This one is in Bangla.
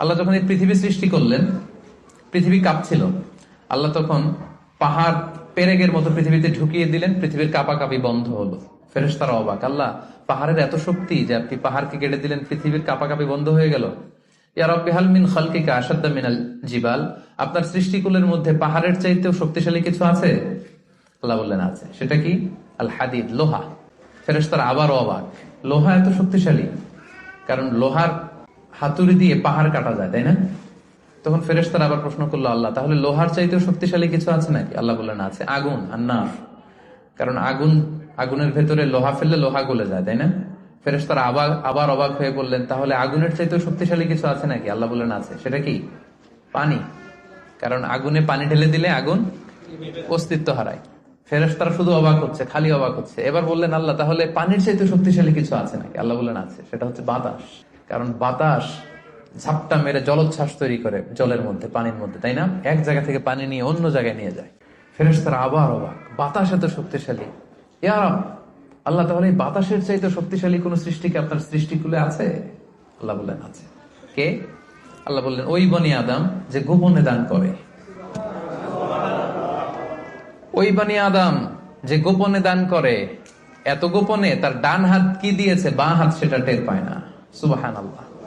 আল্লাহ যখন এই পৃথিবী সৃষ্টি করলেন, পৃথিবী কাঁপছিল। আল্লাহ তখন পাহাড় পেরেগের মতো পৃথিবীতে ঢুকিয়ে দিলেন, পৃথিবীর কাঁপাকাপি বন্ধ হলো। ফেরেশতারা অবাক। আল্লাহ, পাহাড়ের এত শক্তি যে আপনি পাহাড়কে কেটে দিলেন, পৃথিবীর কাঁপাকাপি বন্ধ হয়ে গেল। মিন খালকিকা আসাদ্দা মিনাল জিবাল। আপনার সৃষ্টিকুলের মধ্যে পাহাড়ের চাইতেও শক্তিশালী কিছু আছে? আল্লাহ বললেন, আছে। সেটা কি? আল হাদিদ, লোহা। ফেরেশতারা আবারও অবাক। লোহা এত শক্তিশালী। কারণ লোহার হাতুড়ি দিয়ে পাহাড় কাটা যায়, তাই না? তখন ফেরেশতারা আবার প্রশ্ন করল, আল্লাহ, তাহলে লোহার চাইতেও শক্তিশালী কিছু আছে নাকি? আল্লাহ বললেন, আছে, আগুন আর না কারণ আগুন, আগুনের ভেতরে লোহা ফেললে লোহা গলে যায়, তাই না? ফেরেশতারা আবার আবার অবাক হয়ে বললেন, তাহলে আগুনের চাইতেও শক্তিশালী কিছু আছে নাকি? আল্লাহ বললেন, আছে। সেটা কি? পানি। কারণ আগুনে পানি ঢেলে দিলে আগুন অস্তিত্ব হারায়। ফেরেশতারা শুধু অবাক হচ্ছে, খালি অবাক হচ্ছে। এবার বললেন, আল্লাহ, তাহলে পানির চাইতে শক্তিশালী কিছু আছে নাকি? আল্লাহ বললেন, আছে। সেটা হচ্ছে বাতাস। কারণ বাতাস ঝাপটা মেরে জলোচ্ছ্বাস তৈরি করে জলের মধ্যে, পানির মধ্যে, তাই না? এক জায়গা থেকে পানি নিয়ে অন্য জায়গায় নিয়ে যায়। ফেরেশতারা আবার অবাক। বাতাস এত শক্তিশালী। ইয়ারাম আল্লাহ তাহলে এই বাতাসের চাইতে শক্তিশালী কোন সৃষ্টি কি আপনার সৃষ্টিকুলে আছে? আল্লাহ বললেন, আছে। কে? আল্লাহ বললেন, ওই বনি আদাম যে গোপনে দান করে। ওই বানি আদাম যে গোপনে দান করে, এত গোপনে তার ডান হাত কি দিয়েছে, বাঁ হাত সেটা টের পায় না। Subhanallah.